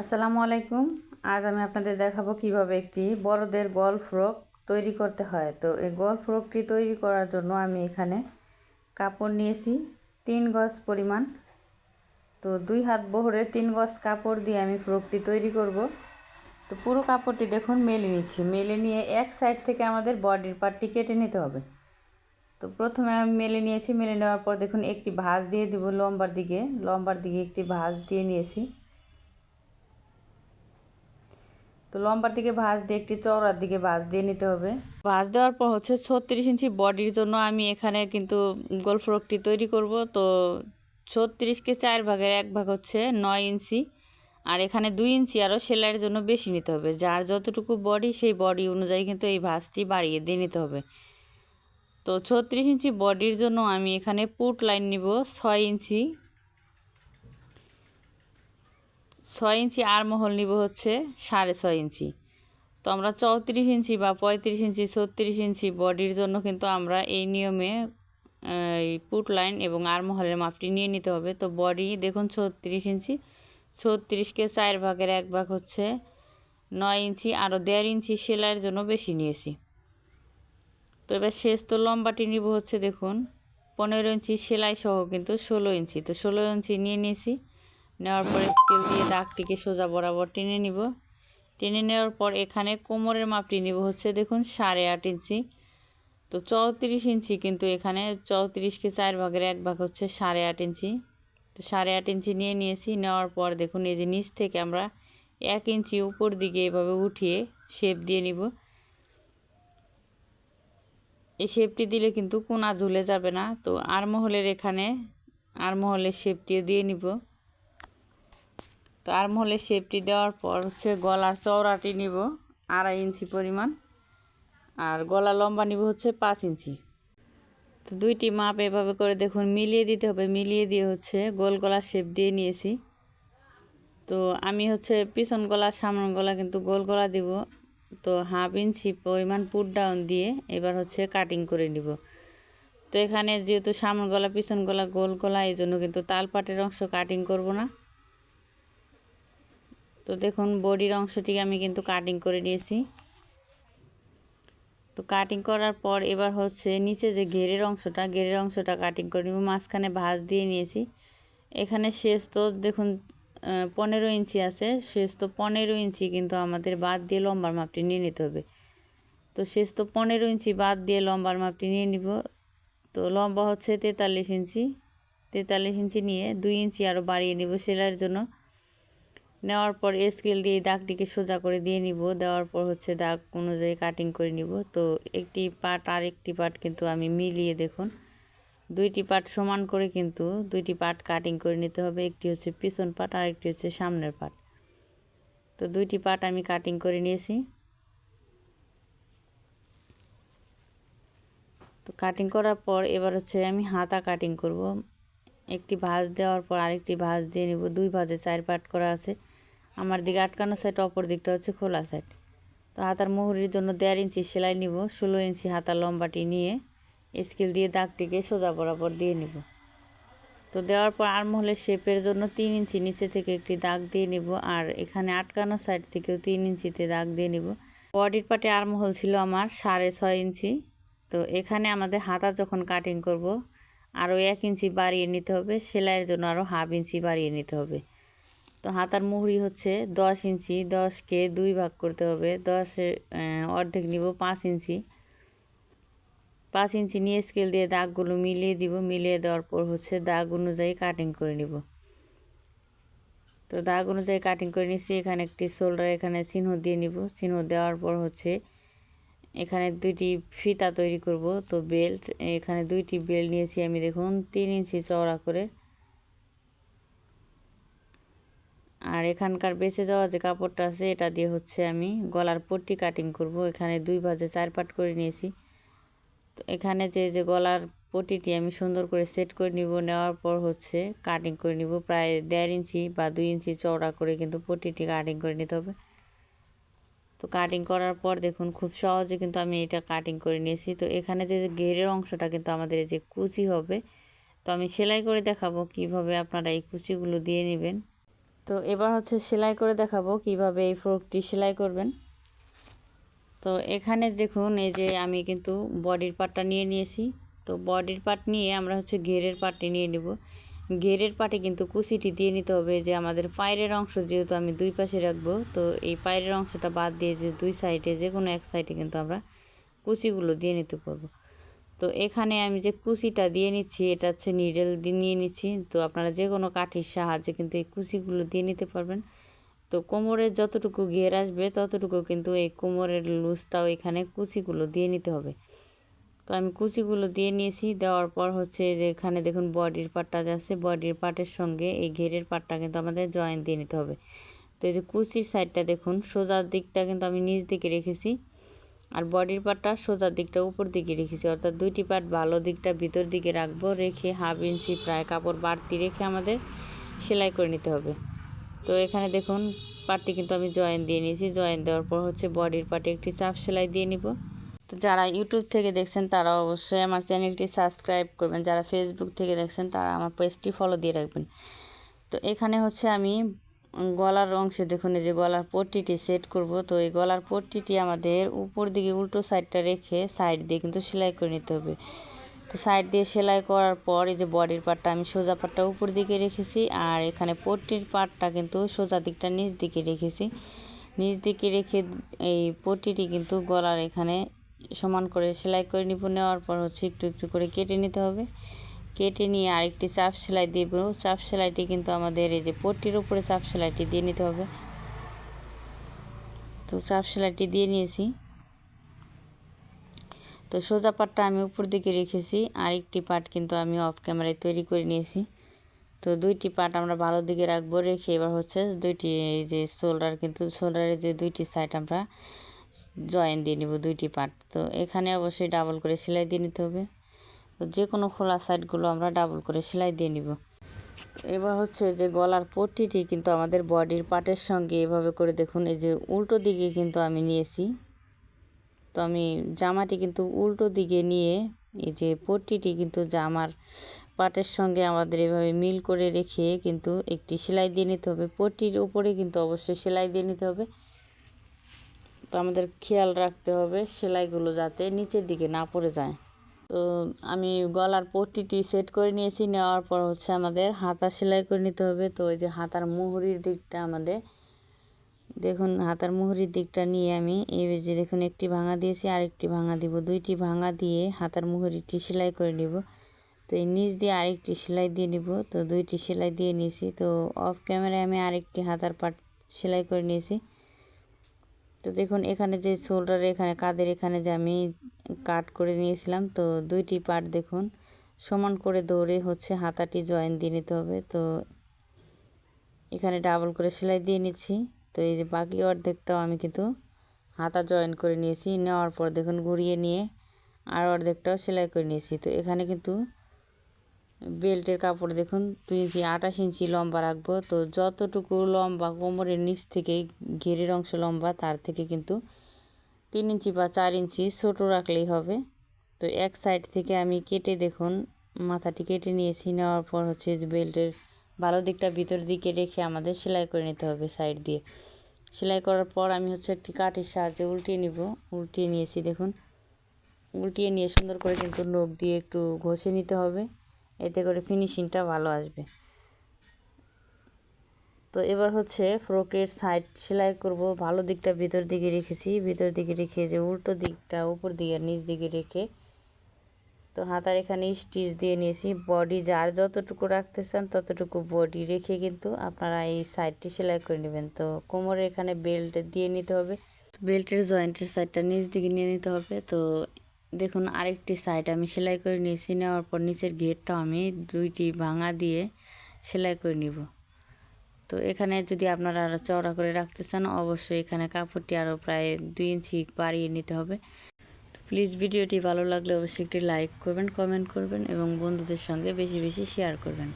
আসসালামু আলাইকুম। আজ আমি আপনাদের দেখাবো কীভাবে একটি বড়দের গল ফ্রক তৈরি করতে হয়। তো এই গল ফ্রকটি তৈরি করার জন্য আমি এখানে কাপড় নিয়েছি, তিন গজ পরিমাণ। তো দুই হাত বহরে তিন গজ কাপড় দিয়ে আমি ফ্রকটি তৈরি করব। তো পুরো কাপড়টি দেখুন, মেলে নিচ্ছি। মেলে নিয়ে এক সাইড থেকে আমাদের বডির পার্টটি কেটে নিতে হবে। তো প্রথমে আমি মেলে নিয়েছি। মেলে নেওয়ার পর দেখুন, একটি ভাঁজ দিয়ে দিব লম্বার দিকে। লম্বার দিকে একটি ভাঁজ দিয়ে নিয়েছি। তো লম্বার দিকে ভাঁজ দিয়ে, একটি চওড়ার দিকে ভাঁজ দিয়ে নিতে হবে। ভাঁজ দেওয়ার পর হচ্ছে ছত্রিশ ইঞ্চি বডির জন্য আমি এখানে কিন্তু গোল ফ্রকটি তৈরি করব। তো ছত্রিশকে চার ভাগের এক ভাগ হচ্ছে নয় ইঞ্চি। আর এখানে দুই ইঞ্চি আরও সেলাইয়ের জন্য বেশি নিতে হবে। যার যতটুকু বডি, সেই বডি অনুযায়ী কিন্তু এই ভাঁজটি বাড়িয়ে দিয়ে নিতে হবে। তো ছত্রিশ ইঞ্চি বডির জন্য আমি এখানে পুট লাইন নিব, ছয় ইঞ্চি। ছয় ইঞ্চি আর মহল নিব হচ্ছে সাড়ে ছয় ইঞ্চি। তো আমরা চৌত্রিশ ইঞ্চি বা পঁয়ত্রিশ ইঞ্চি, ছত্রিশ ইঞ্চি বডির জন্য কিন্তু আমরা এই নিয়মে পুট লাইন এবং আর মহলের মাপটি নিয়ে নিতে হবে। তো বডি দেখুন ছত্রিশ ইঞ্চি, ছত্রিশকে চার ভাগের এক ভাগ হচ্ছে নয় ইঞ্চি, আরও দেড় ইঞ্চি সেলাইয়ের জন্য বেশি নিয়েছি। তো এবার শেষ তো লম্বাটি নিব হচ্ছে দেখুন, পনেরো ইঞ্চি সেলাই সহ কিন্তু ষোলো ইঞ্চি। তো ষোলো ইঞ্চি নিয়ে নিয়েছি। নেওয়ার পর স্কেল দিয়ে দাগটিকে সোজা বরাবর টেনে নিব। টেনে নেওয়ার পর এখানে কোমরের মাপটি নিব হচ্ছে দেখুন সাড়ে আট ইঞ্চি। তো চৌত্রিশ ইঞ্চি কিন্তু এখানে চৌত্রিশকে চার ভাগের এক ভাগ হচ্ছে সাড়ে আট ইঞ্চি। তো সাড়ে আট ইঞ্চি নিয়ে নিয়েছি, নেওয়ার পর দেখুন এই যে নিচ থেকে আমরা এক ইঞ্চি উপর দিকে এভাবে উঠিয়ে শেপ দিয়ে নিব। এই শেপটি দিলে কিন্তু কোনা ঝুলে যাবে না। তো আর মহলের এখানে আর মহলের শেপটি দিয়ে নিব। তো আর মহলের শেপটি দেওয়ার পর হচ্ছে গলার চওড়াটি নিব আড়াই ইঞ্চি পরিমাণ। আর গলা লম্বা নিব হচ্ছে পাঁচ ইঞ্চি। তো দুইটি মাপ এভাবে করে দেখুন, মিলিয়ে দিতে হবে, মিলিয়ে দিয়ে হচ্ছে গোল গলার শেপ দিয়ে নিয়েছি। তো আমি হচ্ছে পিছন গলা সামন গলা কিন্তু গোল গলা দিব। তো হাফ ইঞ্চি পরিমাণ পুট ডাউন দিয়ে এবার হচ্ছে কাটিং করে নিব। তো এখানে যেহেতু সামন গলা, পিছন গলা গোল গলা, এই জন্য কিন্তু তালপাটের অংশ কাটিং করব না। তো দেখুন, বডির অংশটিকে আমি কিন্তু কাটিং করে নিয়েছি। তো কাটিং করার পর এবার হচ্ছে নিচে যে ঘেরের অংশটা ঘেরের অংশটা কাটিং করে নিব। মাঝখানে ভাঁজ দিয়ে নিয়েছি। এখানে শেষ তো দেখুন পনেরো ইঞ্চি আছে। শেষ তো পনেরো ইঞ্চি কিন্তু আমাদের বাদ দিয়ে লম্বার মাপটি নিয়ে নিতে হবে। তো শেষ তো পনেরো ইঞ্চি বাদ দিয়ে লম্বার মাপটি নিয়ে নিব। তো লম্বা হচ্ছে তেতাল্লিশ ইঞ্চি। তেতাল্লিশ ইঞ্চি নিয়ে দুই ইঞ্চি আরও বাড়িয়ে নিব সেলাইয়ের জন্য। নেওয়ার পর স্কেল দিয়ে দাগটিকে সোজা করে দিয়ে নিব। দেওয়ার পর হচ্ছে দাগ অনুযায়ী কাটিং করে নিব। তো একটি পার্ট আর একটি পার্ট কিন্তু আমি মিলিয়ে দেখুন। দুইটি পার্ট সমান করে কিন্তু দুইটি পার্ট কাটিং করে নিতে হবে। একটি হচ্ছে পিছন পার্ট আর একটি হচ্ছে সামনের পার্ট তো দুইটি পার্ট আমি কাটিং করে নিয়েছি। তো কাটিং করার পর এবার হচ্ছে আমি হাতা কাটিং করব। একটি ভাঁজ দেওয়ার পর আরেকটি ভাঁজ দিয়ে নিব। দুই ভাঁজে চার পার্ট করা আছে। আমার দিকে আটকানো সাইড অপর দিকটা হচ্ছে খোলা সাইড তো হাতার মুহুরির জন্য দেড় ইঞ্চি সেলাই নিব, ষোলো ইঞ্চি হাতার লম্বাটি নিয়ে স্কেল দিয়ে দাগটিকে সোজা বরাবর দিয়ে নিব। তো দেওয়ার পর আরমহলের শেপের জন্য তিন ইঞ্চি নিচে থেকে একটি দাগ দিয়ে নিব আর এখানে আটকানো সাইড থেকেও তিন ইঞ্চিতে দাগ দিয়ে নিব। বডির পাটে আরমহল ছিল আমার সাড়ে ছয় ইঞ্চি। তো এখানে আমাদের হাতা যখন কাটিং করব, আরও এক ইঞ্চি বাড়িয়ে নিতে হবে, সেলাইয়ের জন্য আরও হাফ ইঞ্চি বাড়িয়ে নিতে হবে। তো হাতার মুহুরি হচ্ছে দশ ইঞ্চি, দশকে দুই ভাগ করতে হবে। দশে অর্ধেক নিব পাঁচ ইঞ্চি। পাঁচ ইঞ্চি নিয়ে স্কেল দিয়ে দাগগুলো মিলিয়ে দিব। মিলিয়ে দেওয়ার পর হচ্ছে দাগ অনুযায়ী কাটিং করে নিব। তো দাগ অনুযায়ী কাটিং করে নিচ্ছি এখানে একটি শোল্ডার এখানে চিহ্ন দিয়ে নিব। চিহ্ন দেওয়ার পর হচ্ছে এখানে দুইটি ফিতা তৈরি করব। তো বেল্ট এখানে দুইটি বেল্ট নিয়েছি আমি। দেখুন, তিন ইঞ্চি চওড়া করে আর এখানকার বেঁচে যাওয়া যে কাপড়টা আছে, এটা দিয়ে হচ্ছে আমি গলার পট্টি কাটিং করব। এখানে দুই ভাজে চার পাট করে নিয়েছি। তো এখানে যে যে গলার পটিটি আমি সুন্দর করে সেট করে নিব, নেওয়ার পর হচ্ছে কাটিং করে নিব। প্রায় দেড় ইঞ্চি বা দুই ইঞ্চি চওড়া করে কিন্তু পটিটি কাটিং করে নিতে হবে। তো কাটিং করার পর দেখুন, খুব সহজে কিন্তু আমি এটা কাটিং করে নিয়েছি। তো এখানে যে ঘেরের অংশটা কিন্তু আমাদের যে কুচি হবে, তো আমি সেলাই করে দেখাবো কীভাবে আপনারা এই কুচিগুলো দিয়ে নেবেন। তো এবার হচ্ছে সেলাই করে দেখাবো কীভাবে এই ফ্রকটি সেলাই করবেন। তো এখানে দেখুন, এই যে আমি কিন্তু বডির পার্টটা নিয়ে নিয়েছি। তো বডির পার্ট নিয়ে আমরা হচ্ছে ঘেরের পার্টটি নিয়ে নেব। ঘেরের পাটে কিন্তু কুচিটি দিয়ে নিতে হবে, যে আমাদের পায়ের অংশ যেহেতু আমি দুই পাশে রাখব, তো এই পায়ের অংশটা বাদ দিয়ে যে দুই সাইডে, যে কোনো এক সাইডে কিন্তু আমরা কুচিগুলো দিয়ে নিতে পারব। তো এখানে আমি যে কুচিটা দিয়ে নিচ্ছি, এটা হচ্ছে নিডেল দিয়ে নিয়ে নিচ্ছি। তো আপনারা যে কোনো কাঠির সাহায্যে কিন্তু এই কুচিগুলো দিয়ে নিতে পারবেন। তো কোমরের যতটুকু ঘের আসবে, ততটুকু কিন্তু এই কোমরের লুজটাও এখানে কুচিগুলো দিয়ে নিতে হবে। তো আমি কুচিগুলো দিয়ে নিয়েছি, দেওয়ার পর হচ্ছে যে এখানে দেখুন বডির পাটটা যাচ্ছে। বডির পাটের সঙ্গে এই ঘেরের পাটটা কিন্তু আমাদের জয়েন দিয়ে নিতে হবে। তো এই যে কুচির সাইডটা দেখুন, সোজার দিকটা কিন্তু আমি নিচ দিকে রেখেছি। আর বডির পাটটা সোজার দিকটা উপর দিকে রেখেছি, অর্থাৎ দুইটি পাট ভালো দিকটা ভিতর দিকে রাখব, রেখে হাফ ইঞ্চি প্রায় কাপড় বাড়তি রেখে আমাদের সেলাই করে নিতে হবে। তো এখানে দেখুন, পাটটি কিন্তু আমি জয়েন দিয়ে নিয়েছি, জয়েন দেওয়ার পর হচ্ছে বডির পাটে একটি চাপ সেলাই দিয়ে নিব। তো যারা ইউটিউব থেকে দেখছেন তারা অবশ্যই আমার চ্যানেলটি সাবস্ক্রাইব করবেন, যারা ফেসবুক থেকে দেখছেন তারা আমার পেজটি ফলো দিয়ে রাখবেন। তো এখানে হচ্ছে আমি গলার অংশে দেখুন, এই যে গলার পট্টিটি সেট করব। তো এই গলার পট্টিটি আমাদের উপর দিকে উল্টো সাইডটা রেখে সাইড দিয়ে কিন্তু সেলাই করে নিতে হবে। তো সাইড দিয়ে সেলাই করার পর এই যে বডির পার্টটা আমি সোজা পাটটা উপর দিকে রেখেছি আর এখানে পট্টির পার্টটা কিন্তু সোজা দিকটা নিচ দিকে রেখেছি। নিচ দিকে রেখে এই পট্টিটি কিন্তু গলার এখানে সমান করে সেলাই করে নিব। নেওয়ার পর হচ্ছে একটু একটু করে কেটে নিতে হবে। কেটে নিয়ে আরেকটি চাপ সেলাই দিব চাপ সেলাইটি কিন্তু আমাদের এই যে পট্টির উপরে চাপ সেলাইটি দিয়ে নিতে হবে। তো চাপ সেলাইটি দিয়ে নিয়েছি। তো সোজা পাটটা আমি উপর দিকে রেখেছি। আরেকটি পাট কিন্তু আমি অফ ক্যামেরায় তৈরি করে নিয়েছি। তো দুইটি পাট আমরা ভালো দিকে রাখব। রেখে এবার হচ্ছে দুইটি এই যে শোল্ডার কিন্তু শোল্ডারের যে দুইটি সাইড আমরা জয়েন দিয়ে নিব দুইটি পার্ট তো এখানে অবশ্যই ডাবল করে সেলাই দিয়ে নিতে হবে। যে কোনো খোলা সাইডগুলো আমরা ডাবল করে সেলাই দিয়ে নিব। এবার হচ্ছে যে গলার পট্টিটি কিন্তু আমাদের বডির পার্টের সঙ্গে এভাবে করে দেখুন, এই যে উল্টো দিকে কিন্তু আমি নিয়েছি। তো আমি জামাটি কিন্তু উল্টো দিকে নিয়ে এই যে পট্টিটি কিন্তু জামার পাটের সঙ্গে আমাদের এভাবে মিল করে রেখে কিন্তু একটি সেলাই দিয়ে নিতে হবে। পট্টির উপরে কিন্তু অবশ্যই সেলাই দিয়ে নিতে হবে। তো আমাদের খেয়াল রাখতে হবে সেলাইগুলো যাতে নিচের দিকে না পড়ে যায়। তো আমি গলার পট্টিটি সেট করে নিয়েছি। নেওয়ার পর হচ্ছে আমাদের হাতা সেলাই করে নিতে হবে। তো ওই যে হাতার মুহুরির দিকটা আমাদের, দেখুন হাতার মুহুরির দিকটা নিয়ে আমি এই যে দেখুন একটি ভাঙা দিয়েছি আর একটি ভাঙা দিব। দুইটি ভাঙা দিয়ে হাতার মুহুরিটি সেলাই করে নিব। তো এই নিচ দিয়ে আরেকটি সেলাই দিয়ে নিব। তো দুইটি সেলাই দিয়ে নিয়েছি। তো অফ ক্যামেরায় আমি আরেকটি হাতার পাট সেলাই করে নিয়েছি। তো দেখুন, এখানে যে শোল্ডার, এখানে কাদের, এখানে যে আমি কাট করে নিয়েছিলাম, তো দুইটি পার্ট দেখুন, সমান করে দৌড়ে হচ্ছে হাতাটি জয়েন দিয়ে নিতে হবে। তো এখানে ডাবল করে সেলাই দিয়ে নিচ্ছি। তো এই যে বাকি অর্ধেকটাও আমি কিন্তু হাতা জয়েন করে নিয়েছি। নেওয়ার পর দেখুন, ঘুরিয়ে নিয়ে আর অর্ধেকটাও সেলাই করে নিয়েছি। তো এখানে কিন্তু বেল্টের কাপড় দেখুন, দুই ইঞ্চি, আঠাশ ইঞ্চি লম্বা রাখব। তো যতটুকু লম্বা কোমরের নিচ থেকে ঘেরের অংশ লম্বা, তার থেকে কিন্তু তিন ইঞ্চি বা চার ইঞ্চি ছোটো রাখলেই হবে। তো এক সাইড থেকে আমি কেটে দেখুন, মাথাটি কেটে নিয়েছি, নেওয়ার পর হচ্ছে বেল্টের ভালো দিকটা ভিতর দিকে রেখে আমাদের সেলাই করে নিতে হবে সাইড দিয়ে। সেলাই করার পর আমি হচ্ছে একটি কাঠের সাহায্যে উল্টিয়ে নিব। উল্টিয়ে নিয়েছি দেখুন, উল্টিয়ে নিয়ে সুন্দর করে কিন্তু নখ দিয়ে একটু ঘষে নিতে হবে। এতে করে ফিনিশিংটা ভালো আসবে। তো এবার হচ্ছে ফ্রকের সাইড সেলাই করব। ভালো দিকটা ভিতর দিকে রেখেছি। ভিতর দিকে রেখে যে উল্টো দিকটা উপর দিকে নিচ দিকে রেখে তো হাতার এখানে স্টিচ দিয়ে নিয়েছি। বডি যার যতটুকু রাখতে চান ততটুকু বডি রেখে কিন্তু আপনারা এই সাইডটি সেলাই করে নেবেন। তো কোমরে এখানে বেল্ট দিয়ে নিতে হবে। বেল্টের জয়েন্টের সাইডটা নিচ দিকে নিয়ে নিতে হবে। তো দেখুন, আরেকটি সাইড আমি সেলাই করে নিয়েছি। নেওয়ার পর নিচের ঘেরটা আমি দুইটি ভাঙা দিয়ে সেলাই করে নিব। তো এখানে যদি আপনারা আরও চওড়া করে রাখতে চান, অবশ্যই এখানে কাপড়টি আরও প্রায় দুই ইঞ্চি বাড়িয়ে নিতে হবে। তো প্লিজ ভিডিওটি ভালো লাগলে অবশ্যই একটি লাইক করবেন কমেন্ট করবেন এবং বন্ধুদের সঙ্গে বেশি বেশি শেয়ার করবেন।